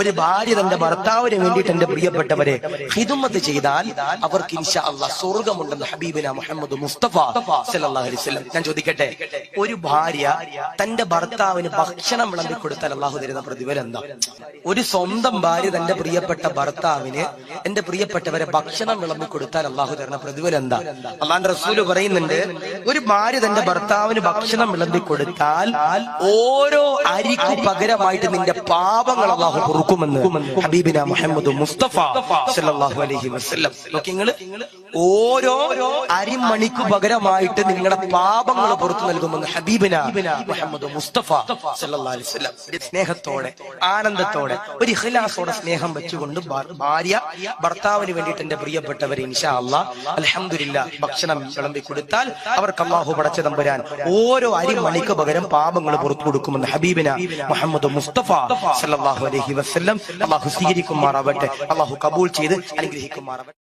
ഒരു ഭാര്യ തന്റെ ഭർത്താവിന് വേണ്ടിയിട്ട് എന്റെ പ്രിയപ്പെട്ടവരെ ഹിദുമത് ചെയ്താൽ അവർക്ക് ഇൻഷാ അള്ളാഹ് സ്വർഗമുണ്ടെന്ന് ഹബീബിന മുഹമ്മദ് മുസ്തഫ അലൈഹി വസല്ലം. ഞാൻ ചോദിക്കട്ടെ ഒരു ഭാര്യ തന്റെ ഭർത്താവിന് ഭക്ഷണം വിളമ്പി കൊടുത്താൽ അള്ളാഹു തരുന്ന പ്രതിഫലം എന്താ? ഒരു സ്വന്തം ഭാര്യ തന്റെ പ്രിയപ്പെട്ട ഭർത്താവിന് എന്റെ പ്രിയപ്പെട്ടവരെ ഭക്ഷണം വിളമ്പി കൊടുത്താൽ അള്ളാഹു തരുന്ന പ്രതിഫലം എന്താ? അള്ളാന്റെ റസൂൽ പറയുന്നുണ്ട് ഒരു ഭാര്യ തന്റെ ഭർത്താവിന് ഭക്ഷണം വിളമ്പി കൊടുത്താൽ ഓരോ അരിക്ക് പകരമായിട്ട് നിന്റെ പാപങ്ങൾ അള്ളാഹു പൊറുക്കുമെന്ന് ഹബീബിന മുഹമ്മദ് മുസ്തഫ സല്ലല്ലാഹു അലൈഹി വസല്ലം. നോക്കി നിങ്ങൾ ഓരോ അരിമണിക്ക് പകരമായിട്ട് നിങ്ങളുടെ പാപങ്ങൾ പുറത്തു നൽകുമെന്ന് ഹബീബിന മുഹമ്മദ് മുസ്തഫ സല്ലല്ലാഹു അലൈഹി വസല്ലം. സ്നേഹത്തോടെ ആനന്ദത്തോടെ ഒരു ഇഖ്ലാസോടെ സ്നേഹം വെച്ചുകൊണ്ട് ഭാര്യ ഭർത്താവിന് വേണ്ടിയിട്ട് എന്റെ പ്രിയപ്പെട്ടവരെ ഇൻഷാ അല്ലാ അൽഹംദുലില്ലാ ഭക്ഷണം വിളമ്പി കൊടുത്താൽ അവർക്ക് അള്ളാഹു പടച്ച തമ്പുരാൻ ഓരോ അരിമണിക്ക് പകരം പാപങ്ങൾ പുറത്തു കൊടുക്കുമെന്ന് ഹബീബിന മുഹമ്മദ് മുസ്തഫ സല്ലല്ലാഹു അലൈഹി അള്ളാഹു സ്വീകരിക്കുമാറാവട്ടെ അള്ളാഹു കബൂൾ ചെയ്ത് അനുഗ്രഹിക്കുമാറാവട്ടെ